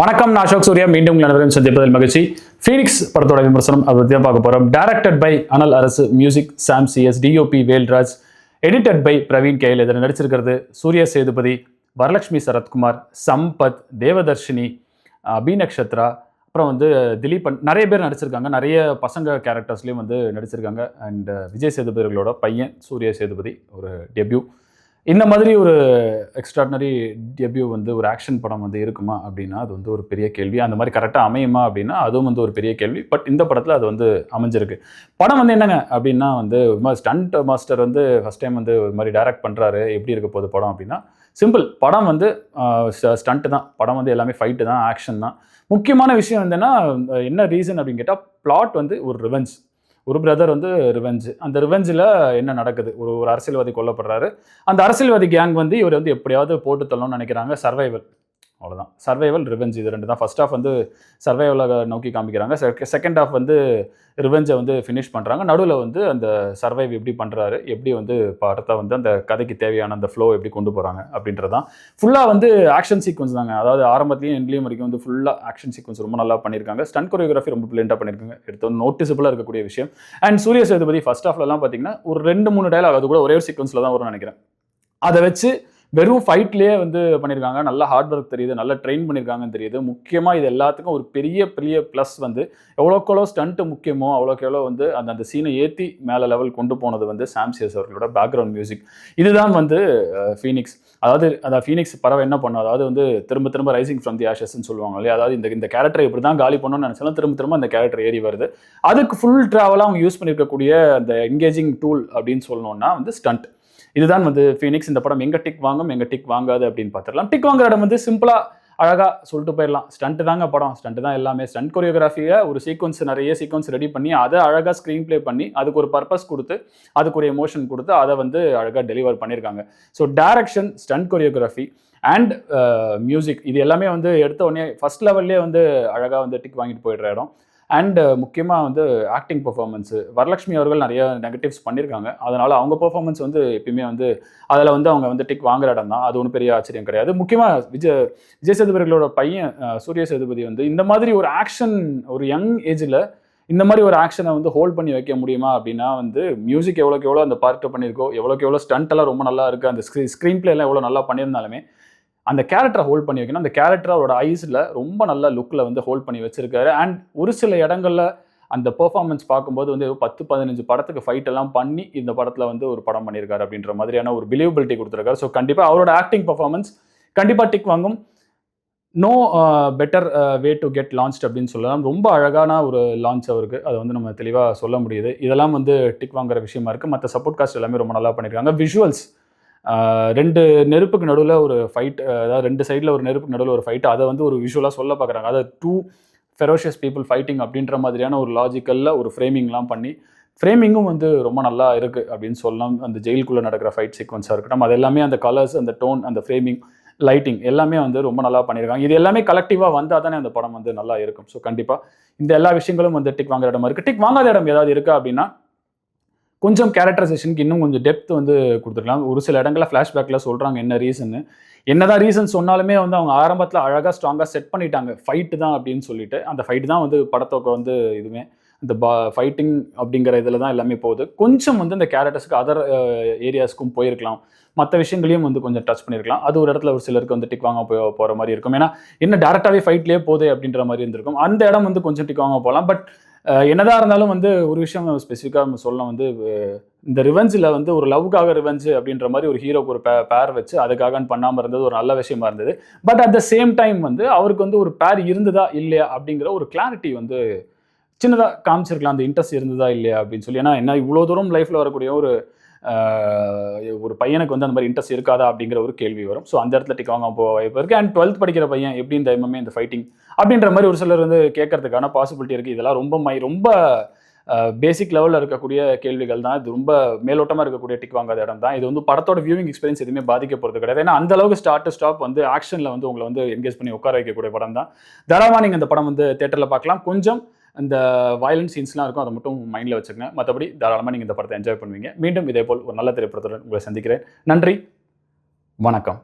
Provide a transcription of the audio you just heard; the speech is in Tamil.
வணக்கம் நான் அசோக் சூர்யா. மீண்டும் உங்கள் அனைவரும் சந்திப்பதில் மகிழ்ச்சி. ஃபீனிக்ஸ் படத்தோட விமர்சனம் அதை பற்றி பார்க்க போகிறோம் directed by Anal Arasu music Sam C S DOP Velraj. Edited by Praveen K L இதில் நடிச்சிருக்கிறது சூர்யா சேதுபதி வரலட்சுமி சரத்குமார் சம்பத் தேவதர்ஷினி அபிநக்ஷத்ரா அப்புறம் வந்து திலீபன் நிறைய பேர் நடிச்சிருக்காங்க. நிறைய பசங்க கேரக்டர்ஸ்லேயும் வந்து நடிச்சிருக்காங்க. அண்ட் விஜய் சேதுபதிகளோட பையன் சூர்யா சேதுபதி ஒரு டெபியூ இந்த மாதிரி ஒரு எக்ஸ்ட்ராடினரி டெபியூ வந்து ஒரு ஆக்ஷன் படம் வந்து இருக்குமா அப்படின்னா அது வந்து ஒரு பெரிய கேள்வி. அந்த மாதிரி கரெக்டாக அமையுமா அப்படின்னா அதுவும் வந்து ஒரு பெரிய கேள்வி. பட் இந்த படத்தில் அது வந்து அமைஞ்சிருக்கு. படம் வந்து என்னங்க அப்படின்னா வந்து ஸ்டண்ட் மாஸ்டர் வந்து ஃபஸ்ட் டைம் வந்து ஒரு மாதிரி டைரக்ட் பண்ணுறாரு எப்படி இருக்க போகுது படம் அப்படின்னா சிம்பிள் படம் வந்து ஸ்டண்ட்டு தான். படம் வந்து எல்லாமே ஃபைட்டு தான் ஆக்ஷன் தான். முக்கியமான விஷயம் என்னென்னா என்ன ரீசன் அப்படின்னு கேட்டால் பிளாட் வந்து ஒரு ரிவெஞ்ச் ஒரு பிரதர் வந்து ரிவெஞ்ச் அந்த ரிவெஞ்சில் என்ன நடக்குது? ஒரு ஒரு அரசியல்வாதி கொல்லப்படுறாரு. அந்த அரசியல்வாதி கேங் வந்து இவர் வந்து எப்படியாவது போட்டு தள்ளணும்னு நினைக்கிறாங்க சர்வைவல் அவ்வளோதான் சர்வைவல் ரிவெஞ்ச் இது ரெண்டு தான் ஃபர்ஸ்ட் ஆஃப் வந்து சர்வைவலை நோக்கி காமிக்கிறாங்க. செகண்ட் ஆஃப் வந்து ரிவெஞ்சை வந்து ஃபினிஷ் பண்ணுறாங்க நடுவில் வந்து அந்த சர்வைவ் எப்படி பண்ணுறாரு எப்படி வந்து படத்தை வந்து அந்த கதைக்கு தேவையான அந்த ஃப்ளோ எப்படி கொண்டு போகிறாங்க அப்படின்றதான் ஃபுல்லாக வந்து ஆக்ஷன் சீக்வன்ஸ் தாங்க. அதாவது ஆரம்பத்துலேயும் எண்ட்லேயும் வரைக்கும் வந்து ஃபுல்லாக ஆக்ஷன் சீக்வன்ஸ் ரொம்ப நல்லா பண்ணியிருக்காங்க. ஸ்டன் கொரியோகிராஃபி ரொம்ப பிளெண்டாக பண்ணியிருக்காங்க. எடுத்து நோட்டிசபிளாக இருக்கக்கூடிய விஷயம். அண்ட் சூரிய சேதுபதி ஃபர்ஸ்ட் ஆஃப்லலாம் பார்த்தீங்கன்னா ஒரு ரெண்டு மூணு டைலாக் அது கூட ஒரே ஒரு சீக்வன்ஸில் தான் வரும்னு நினைக்கிறேன். அதை வச்சு வெறும் ஃபைட்லேயே வந்து பண்ணியிருக்காங்க நல்ல ஹார்ட் ஒர்க் தெரியுது நல்லா ட்ரெயின் பண்ணியிருக்காங்கன்னு தெரியுது. முக்கியமாக இது எல்லாத்துக்கும் ஒரு பெரிய பெரிய ப்ளஸ் வந்து எவ்வளோக்கு எவ்வளோ ஸ்டண்ட்டு முக்கியமோ அவ்வளோக்கு எவ்வளோ வந்து அந்த அந்த சீனை ஏற்றி மேலே லெவல் கொண்டு போனது வந்து சாம்சியஸ் அவர்களோட பேக்ரவுண்ட் மியூசிக் இதுதான் வந்து ஃபீனிக்ஸ் அதாவது அந்த ஃபீனிக்ஸ் பறவை என்ன பண்ணும்? அதாவது வந்து திரும்ப திரும்ப ரைசிங் ஃப்ரம் தி ஆஷஸ்ன்னு சொல்லுவாங்க இல்லையா? அதாவது இந்த இந்த கேரக்டர் இப்படி தான் காலி பண்ணணும்னு நினச்சாலும் திரும்ப திரும்ப அந்த கேரக்டர் ஏறி வருது. அதுக்கு ஃபுல் ட்ராவலாக அவங்க யூஸ் பண்ணியிருக்கக்கூடிய அந்த என்கேஜிங் டூல் அப்படின்னு சொல்லணும்னா வந்து ஸ்டண்ட் இதுதான் வந்து ஃபீனிக்ஸ் இந்த படம் எங்க டிக் வாங்கும் எங்க டிக் வாங்காது அப்படின்னு பார்த்துடலாம். டிக் வாங்குற இடம் வந்து சிம்பிளா அழகா சொல்லிட்டு போயிடலாம். ஸ்டண்ட் தாங்க படம். ஸ்டண்ட் தான் எல்லாமே. ஸ்டண்ட் கொரியோகிராஃபியை ஒரு சீக்வன்ஸ் நிறைய சீக்வன்ஸ் ரெடி பண்ணி அதை அழகாக ஸ்க்ரீன் ப்ளே பண்ணி அதுக்கு ஒரு பர்பஸ் கொடுத்து அதுக்கு ஒரு எமோஷன் கொடுத்து அதை வந்து அழகாக டெலிவர் பண்ணியிருக்காங்க. So direction stunt choreography and music இது எல்லாமே வந்து எடுத்த உடனே ஃபர்ஸ்ட் லெவல்லே வந்து அழகாக வந்து டிக் வாங்கிட்டு போயிடுற இடம். அண்டு uh, முக்கியமாக வந்து ஆக்டிங் பர்ஃபார்மன்ஸு வரலட்சுமி அவர்கள் நிறைய நெகட்டிவ்ஸ் பண்ணியிருக்காங்க அதனால் அவங்க பர்ஃபார்மன்ஸ் வந்து எப்பயுமே வந்து அதில் வந்து அவங்க வந்து டிக் வாங்குற இடம் தான். அது ஒன்றும் பெரிய ஆச்சரியம் கிடையாது. முக்கியமாக விஜய் விஜய் சேதுபதிகளோட பையன் சூரிய சேதுபதி வந்து இந்த மாதிரி ஒரு ஆக்ஷன் ஒரு யங் ஏஜில் இந்த மாதிரி ஒரு ஆக்ஷனை வந்து ஹோல்ட் பண்ணி வைக்க முடியுமா அப்படின்னா வந்து மியூசிக் எவ்வளோக்கு எவ்வளோ அந்த பார்ட்டு பண்ணியிருக்கோ எவ்வளோக்கு எவ்வளோ ஸ்டண்ட் எல்லாம் ரொம்ப நல்லா இருக்குது அந்த ஸ்க்ரீன் ஸ்க்ரீன் பிளேலாம் எவ்வளோ நல்லா பண்ணியிருந்தாலுமே அந்த கேரக்டரை ஹோல்ட் பண்ணி வைக்கணும். அந்த கேரக்டர் அவரோட ஐஸில் ரொம்ப நல்ல லுக்கில் வந்து ஹோல்ட் பண்ணி வச்சிருக்காரு. அண்ட் ஒரு சில இடங்களில் அந்த பெர்ஃபார்மன்ஸ் பார்க்கும்போது வந்து பத்து பதினஞ்சு படத்துக்கு ஃபைட் எல்லாம் பண்ணி இந்த படத்தில் வந்து ஒரு படம் பண்ணியிருக்காரு அப்படின்ற மாதிரியான ஒரு பிலீவபிலிட்டி கொடுத்துருக்காரு. ஸோ கண்டிப்பாக அவரோட ஆக்டிங் பர்ஃபார்மன்ஸ் கண்டிப்பாக டிக் வாங்கும். No better way to get launch அப்படின்னு சொல்லலாம். ரொம்ப அழகான ஒரு லான்ச் அவருக்கு. அதை வந்து நம்ம தெளிவாக சொல்ல முடியுது. இதெல்லாம் வந்து டிக் வாங்குற விஷயமா இருக்குது மற்ற சப்போர்ட் காஸ்ட் எல்லாமே ரொம்ப நல்லா பண்ணியிருக்காங்க. விஷுவல்ஸ் ரெண்டு நெருப்புக்கு நடுவில் ஒரு ஃபைட் அதாவது ரெண்டு சைடில் ஒரு நெருப்புக்கு நடுவில் ஒரு ஃபைட் அதை வந்து ஒரு விஷுவலாக சொல்ல பார்க்குறாங்க. அதை டூ ஃபெரோஷியஸ் பீப்புள் ஃபைட்டிங் அப்படின்ற மாதிரியான ஒரு லாஜிக்கலில் ஒரு ஃப்ரேமிங்லாம் பண்ணி ஃப்ரேமிங்கும் வந்து ரொம்ப நல்லா இருக்குது அப்படின்னு சொல்லலாம். அந்த ஜெயிலுக்குள்ளே நடக்கிற ஃபைட் சீக்வன்ஸாக இருக்கட்டும் அது எல்லாமே அந்த கலர்ஸ் அந்த டோன் அந்த ஃப்ரேமிங் லைட்டிங் எல்லாமே வந்து ரொம்ப நல்லா பண்ணியிருக்காங்க. இது எல்லாமே கலெக்டிவாக வந்தால் தானே அந்த படம் வந்து நல்லா இருக்கும். ஸோ கண்டிப்பாக இந்த எல்லா விஷயங்களும் வந்து டிக் வாங்குற இடமா இருக்குது டிக் வாங்காத இடம் ஏதாவது இருக்குது அப்படின்னா கொஞ்சம் கேரக்டரைசேஷனுக்கு இன்னும் கொஞ்சம் டெப்த் வந்து கொடுத்துருக்கலாம். ஒரு சில இடங்களில் ஃப்ளாஷ்பேக்கில் சொல்கிறாங்க என்ன ரீசன்னு என்னதான் ரீசன் சொன்னாலுமே வந்து அவங்க ஆரம்பத்தில் அழகாக ஸ்ட்ராங்காக செட் பண்ணிட்டாங்க. ஃபைட்டு தான் அப்படின்னு சொல்லிட்டு. அந்த ஃபைட்டு தான் வந்து படத்தோக்க வந்து இதுவுமே. இந்த பா ஃபைட்டிங் அப்படிங்கிற இதில் தான் எல்லாமே போகுது. கொஞ்சம் வந்து இந்த கேரக்டர்ஸ்க்கு அதர் ஏரியாஸ்க்கும் போயிருக்கலாம். மற்ற விஷயங்களையும் வந்து கொஞ்சம் டச் பண்ணியிருக்கலாம் அது ஒரு இடத்துல ஒரு சிலருக்கு வந்து டிக் வாங்க போய் போகிற மாதிரி இருக்கும். ஏன்னா என்ன டேரெக்டாகவே ஃபைட்லேயே போதே அப்படின்ற மாதிரி இருந்திருக்கும். அந்த இடம் வந்து கொஞ்சம் டிக் வாங்க போகலாம். பட் என்னதான் இருந்தாலும் வந்து ஒரு விஷயம் ஸ்பெசிஃபிக்காக நம்ம சொல்லலாம் வந்து இந்த ரிவெஞ்சில் வந்து ஒரு லவ்க்காக ரிவெஞ்சு அப்படின்ற மாதிரி ஒரு ஹீரோக்கு ஒரு பே பேர் வச்சு அதுக்காக பண்ணாமல் இருந்தது ஒரு நல்ல விஷயமா இருந்தது. But at the same time வந்து அவருக்கு வந்து ஒரு பேர் இருந்ததா இல்லையா அப்படிங்கிற ஒரு கிளாரிட்டி வந்து சின்னதாக காமிச்சிருக்கலாம். அந்த இன்ட்ரெஸ்ட் இருந்ததா இல்லையா அப்படின்னு சொல்லி. ஏன்னா என்ன இவ்வளோ தூரம் லைஃப்பில் வரக்கூடிய ஒரு ஒரு பையனுக்கு வந்து அந்த மாதிரி இன்ட்ரெஸ்ட் இருக்காதா அப்படிங்கிற ஒரு கேள்வி வரும். ஸோ அந்த இடத்துல டிக் வாங்க போக வாய்ப்பு இருக்குது அண்ட் டுவெல்த் படிக்கிற பையன் எப்படி இந்த எம்எம்ஏ இந்த ஃபைட்டிங் அப்படின்ற மாதிரி ஒரு சிலர் வந்து கேட்கறதுக்கான பாசிபிலிட்டி இருக்குது இதெல்லாம் ரொம்ப மை ரொம்ப பேசிக் லெவலில் இருக்கக்கூடிய கேள்விகள் தான். இது ரொம்ப மேலோட்டமாக இருக்கக்கூடிய டிக் வாங்காத இடம் தான். இது வந்து படத்தோட வியூவிங் எக்ஸ்பீரியன்ஸ் எதுவுமே பாதிக்க போகிறது கிடையாது. ஏன்னா அந்த அளவுக்கு ஸ்டார்ட் டு ஸ்டாப் வந்து ஆக்ஷனில் வந்து உங்களை வந்து என்கேஜ் பண்ணி உட்கார வைக்கக்கூடிய படம் தான். தாராளமாக நீங்கள் இந்த படம் வந்து தேட்டரில் பார்க்கலாம். கொஞ்சம் இந்த வயலன்ஸ் சீன்ஸ்லாம் இருக்கும் அதை மட்டும் மைண்டில் வச்சுக்கங்க. மற்றபடி தாராளமாக நீங்கள் இந்த படத்தை என்ஜாய் பண்ணுவீங்க. மீண்டும் இதே போல் ஒரு நல்ல திரைப்படத்துடன் உங்களை சந்திக்கிறேன். நன்றி. வணக்கம்.